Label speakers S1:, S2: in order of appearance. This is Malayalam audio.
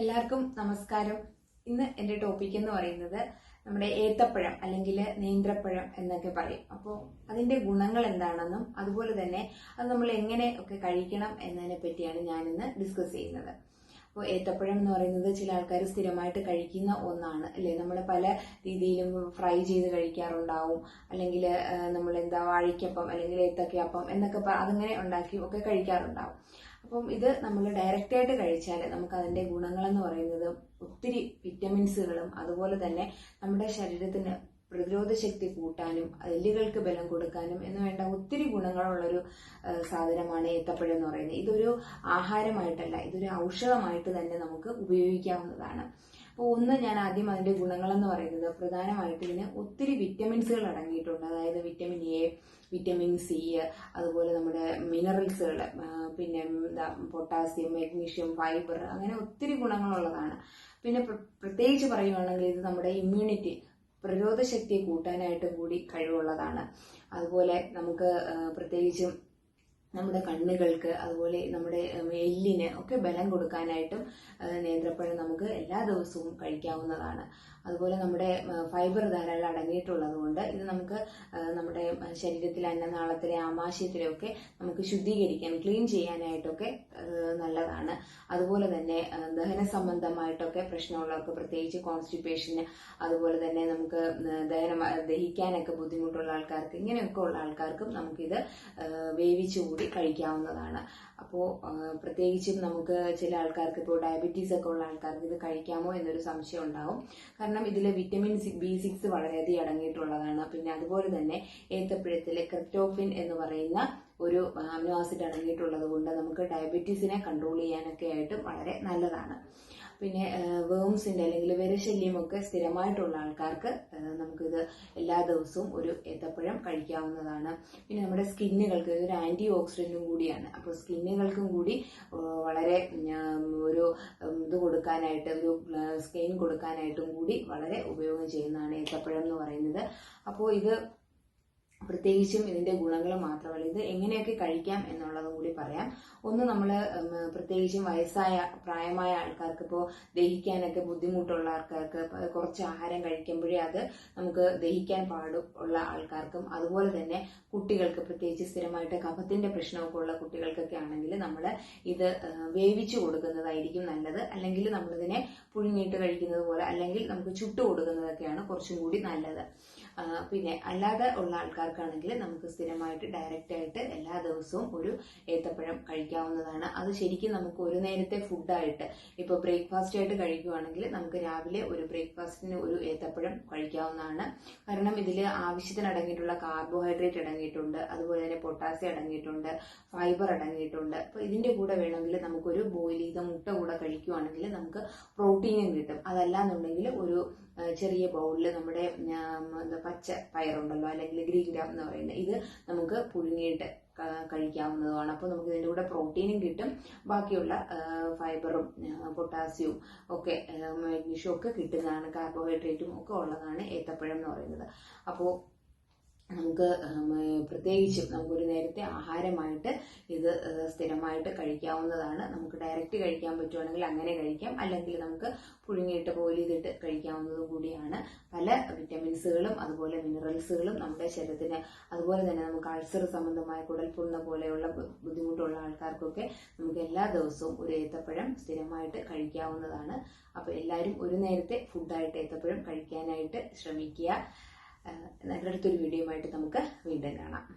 S1: എല്ലാവർക്കും നമസ്കാരം. ഇന്ന് എന്റെ ടോപ്പിക് എന്ന് പറയുന്നത് നമ്മുടെ ഏത്തപ്പഴം അല്ലെങ്കിൽ നേന്ത്രപ്പഴം എന്നൊക്കെ പറയും. അപ്പോൾ അതിന്റെ ഗുണങ്ങൾ എന്താണെന്നും അതുപോലെ തന്നെ അത് നമ്മൾ എങ്ങനെ ഒക്കെ കഴിക്കണം എന്നതിനെ പറ്റിയാണ് ഞാനിന്ന് ഡിസ്കസ് ചെയ്യുന്നത്. അപ്പോൾ ഏത്തപ്പഴം എന്ന് പറയുന്നത് ചില ആൾക്കാർ സ്ഥിരമായിട്ട് കഴിക്കുന്ന ഒന്നാണ് അല്ലേ? നമ്മൾ പല രീതിയിലും ഫ്രൈ ചെയ്ത് കഴിക്കാറുണ്ടാവും. അല്ലെങ്കിൽ നമ്മൾ എന്താ വാഴിക്കപ്പം അല്ലെങ്കിൽ ഏത്തക്കയപ്പം എന്നൊക്കെ അതങ്ങനെ ഉണ്ടാക്കി ഒക്കെ കഴിക്കാറുണ്ടാവും. അപ്പം ഇത് നമ്മൾ ഡയറക്റ്റ് ആയിട്ട് കഴിച്ചാൽ നമുക്ക് അതിന്റെ ഗുണങ്ങളെന്ന് പറയുന്നത് ഒത്തിരി വിറ്റമിൻസുകളും അതുപോലെ തന്നെ നമ്മുടെ ശരീരത്തിന് പ്രതിരോധ ശക്തി കൂട്ടാനും എല്ലുകൾക്ക് ബലം കൊടുക്കാനും എന്ന് വേണ്ട ഒത്തിരി ഗുണങ്ങളുള്ളൊരു സാധനമാണ് ഏത്തപ്പഴം എന്ന് പറയുന്നത്. ഇതൊരു ആഹാരമായിട്ടല്ല ഇതൊരു ഔഷധമായിട്ട് തന്നെ നമുക്ക് ഉപയോഗിക്കാവുന്നതാണ്. അപ്പോൾ ഒന്ന് ഞാൻ ആദ്യം അതിന്റെ ഗുണങ്ങളെന്ന് പറയുന്നത് പ്രധാനമായിട്ട് ഇതിന് ഒത്തിരി വിറ്റമിൻസുകൾ അടങ്ങിയിട്ടുണ്ട്. അതായത് വിറ്റമിൻ എ വിറ്റമിൻ സി അതുപോലെ നമ്മുടെ മിനറൽസുകൾ പിന്നെ എന്താ പൊട്ടാസ്യം മെഗ്നീഷ്യം ഫൈബർ അങ്ങനെ ഒത്തിരി ഗുണങ്ങളുള്ളതാണ്. പിന്നെ പ്ര- പ്രത്യേകിച്ച് പറയുകയാണെങ്കിൽ ഇത് നമ്മുടെ ഇമ്മ്യൂണിറ്റി പ്രതിരോധ ശക്തിയെ കൂട്ടാനായിട്ടും കൂടി കഴിവുള്ളതാണ്. അതുപോലെ നമുക്ക് പ്രത്യേകിച്ചും നമ്മുടെ കണ്ണുകൾക്ക് അതുപോലെ നമ്മുടെ എല്ലിന് ഒക്കെ ബലം കൊടുക്കാനായിട്ടും നേന്ത്രപ്പഴം നമുക്ക് എല്ലാ ദിവസവും കഴിക്കാവുന്നതാണ്. അതുപോലെ നമ്മുടെ ഫൈബർ ധാരാളം അടങ്ങിയിട്ടുള്ളത് കൊണ്ട് ഇത് നമുക്ക് നമ്മുടെ ശരീരത്തിലെ അന്നനാളത്തിലെ ആമാശയത്തിലൊക്കെ നമുക്ക് ശുദ്ധീകരിക്കാൻ ക്ലീൻ ചെയ്യാനായിട്ടൊക്കെ നല്ലതാണ്. അതുപോലെ തന്നെ ദഹന സംബന്ധമായിട്ടൊക്കെ പ്രശ്നമുള്ളവർക്ക് പ്രത്യേകിച്ച് കോൺസ്റ്റിപ്പേഷന് അതുപോലെ തന്നെ നമുക്ക് ദഹനം ദഹിക്കാനൊക്കെ ബുദ്ധിമുട്ടുള്ള ആൾക്കാർക്ക് ഇങ്ങനെയൊക്കെ ഉള്ള ആൾക്കാർക്കും നമുക്കിത് വേവിച്ച് കൂടി കഴിക്കാവുന്നതാണ്. അപ്പോൾ പ്രത്യേകിച്ചും നമുക്ക് ചില ആൾക്കാർക്ക് ഇപ്പോൾ ഡയബറ്റീസ് ഒക്കെ ഉള്ള ആൾക്കാർക്ക് ഇത് കഴിക്കാമോ എന്നൊരു സംശയം ഉണ്ടാവും. കാരണം ഇതിൽ വിറ്റമിൻ ബി സിക്സ് വളരെയധികം അടങ്ങിയിട്ടുള്ളതാണ്. പിന്നെ അതുപോലെ തന്നെ ഏത്തപ്പഴത്തിലെ ക്രിപ്റ്റോഫിൻ എന്ന് പറയുന്ന ഒരു അമിനോ ആസിഡ് അടങ്ങിയിട്ടുള്ളത് കൊണ്ട് നമുക്ക് ഡയബറ്റീസിനെ കൺട്രോൾ ചെയ്യാനൊക്കെ ആയിട്ട് വളരെ നല്ലതാണ്. പിന്നെ വേംസിന്റെ അല്ലെങ്കിൽ വിരശല്യമൊക്കെ സ്ഥിരമായിട്ടുള്ള ആൾക്കാർക്ക് എല്ലാ ദിവസവും ഒരു ഏത്തപ്പഴം കഴിക്കാവുന്നതാണ്. പിന്നെ നമ്മുടെ സ്കിന്നുകൾക്ക് ഒരു ആന്റി ഓക്സിഡന്റും കൂടിയാണ്. അപ്പോൾ സ്കിന്നുകൾക്കും കൂടി വളരെ ഒരു ഇത് കൊടുക്കാനായിട്ട് ഒരു സ്കെയിൻ കൊടുക്കാനായിട്ടും കൂടി വളരെ ഉപയോഗം ചെയ്യുന്നതാണ് ഏത്തപ്പഴം എന്ന് പറയുന്നത്. അപ്പോൾ ഇത് പ്രത്യേകിച്ചും ഇതിന്റെ ഗുണങ്ങൾ മാത്രമല്ല ഇത് എങ്ങനെയൊക്കെ കഴിക്കാം എന്നുള്ളതും കൂടി പറയാം. ഒന്ന് നമ്മൾ പ്രത്യേകിച്ചും വയസ്സായ പ്രായമായ ആൾക്കാർക്ക് ഇപ്പോൾ ദഹിക്കാനൊക്കെ ബുദ്ധിമുട്ടുള്ള ആൾക്കാർക്ക് കുറച്ച് ആഹാരം കഴിക്കുമ്പോഴേ അത് നമുക്ക് ദഹിക്കാൻ പാടുള്ള ആൾക്കാർക്കും. അതുപോലെ തന്നെ കുട്ടികൾക്ക് പ്രത്യേകിച്ച് സ്ഥിരമായിട്ട് കഫത്തിന്റെ പ്രശ്നമൊക്കെ ഉള്ള കുട്ടികൾക്കൊക്കെ ആണെങ്കിൽ നമ്മൾ ഇത് വേവിച്ചു കൊടുക്കുന്നതായിരിക്കും നല്ലത്. അല്ലെങ്കിൽ നമ്മളിതിനെ പുഴുങ്ങിയിട്ട് കഴിക്കുന്നത് പോലെ അല്ലെങ്കിൽ നമുക്ക് ചുട്ടു കൊടുക്കുന്നതൊക്കെയാണ് കുറച്ചും കൂടി നല്ലത്. പിന്നെ അല്ലാതെ ഉള്ള ആൾക്കാർക്കാണെങ്കിൽ നമുക്ക് സ്ഥിരമായിട്ട് ഡയറക്റ്റ് ആയിട്ട് എല്ലാ ദിവസവും ഒരു ഏത്തപ്പഴം കഴിക്കാവുന്നതാണ്. അത് ശരിക്കും നമുക്ക് ഒരു നേരത്തെ ഫുഡായിട്ട് ഇപ്പോൾ ബ്രേക്ക്ഫാസ്റ്റ് ആയിട്ട് കഴിക്കുവാണെങ്കിൽ നമുക്ക് രാവിലെ ഒരു ബ്രേക്ക്ഫാസ്റ്റിന് ഒരു ഏത്തപ്പഴം കഴിക്കാവുന്നതാണ്. കാരണം ഇതിൽ ആവശ്യത്തിന് അടങ്ങിയിട്ടുള്ള കാർബോഹൈഡ്രേറ്റ് അടങ്ങിയിട്ടുണ്ട് അതുപോലെ തന്നെ പൊട്ടാസ്യം അടങ്ങിയിട്ടുണ്ട് ഫൈബർ അടങ്ങിയിട്ടുണ്ട്. അപ്പോൾ ഇതിന്റെ കൂടെ വേണമെങ്കിൽ നമുക്കൊരു ബോയിൽ ചെയ്ത മുട്ട കൂടെ കഴിക്കുവാണെങ്കിൽ നമുക്ക് പ്രോട്ടീനും കിട്ടും. അതല്ല എന്നുണ്ടെങ്കിൽ ഒരു ചെറിയ ബൗളിൽ നമ്മുടെ പച്ച പയറുണ്ടല്ലോ അല്ലെങ്കിൽ ഗ്രീൻ ഗ്രാം എന്ന് പറയുന്നത് ഇത് നമുക്ക് പുഴുങ്ങിയിട്ട് കഴിക്കാവുന്നതാണ് അപ്പോൾ നമുക്ക് ഇതിന്റെ കൂടെ പ്രോട്ടീനും കിട്ടും. ബാക്കിയുള്ള ഫൈബറും പൊട്ടാസ്യവും ഒക്കെ മാഗ്നീഷ്യവും ഒക്കെ കിട്ടുന്നതാണ്. കാർബോഹൈഡ്രേറ്റും ഒക്കെ ഉള്ളതാണ് ഏത്തപ്പഴം എന്ന് പറയുന്നത്. അപ്പോൾ നമുക്ക് പ്രത്യേകിച്ചും നമുക്കൊരു നേരത്തെ ആഹാരമായിട്ട് ഇത് സ്ഥിരമായിട്ട് കഴിക്കാവുന്നതാണ്. നമുക്ക് ഡയറക്റ്റ് കഴിക്കാൻ പറ്റുവാണെങ്കിൽ അങ്ങനെ കഴിക്കാം. അല്ലെങ്കിൽ നമുക്ക് പുഴുങ്ങിയിട്ട് ചെയ്തിട്ട് കഴിക്കാവുന്നതും കൂടിയാണ്. പല വിറ്റമിൻസുകളും അതുപോലെ മിനറൽസുകളും നമ്മുടെ ശരീരത്തിന് അതുപോലെ തന്നെ നമുക്ക് അൾസർ സംബന്ധമായ കുടൽപുണ്ണ പോലെയുള്ള ബുദ്ധിമുട്ടുള്ള ആൾക്കാർക്കൊക്കെ നമുക്ക് എല്ലാ ദിവസവും ഒരു ഏത്തപ്പഴം സ്ഥിരമായിട്ട് കഴിക്കാവുന്നതാണ്. അപ്പോൾ എല്ലാവരും ഒരു നേരത്തെ ഫുഡായിട്ട് ഏത്തപ്പഴം കഴിക്കാനായിട്ട് ശ്രമിക്കുക. ആഹ് വീഡിയോ ആയിട്ട് നമുക്ക് വീണ്ടും കാണാം.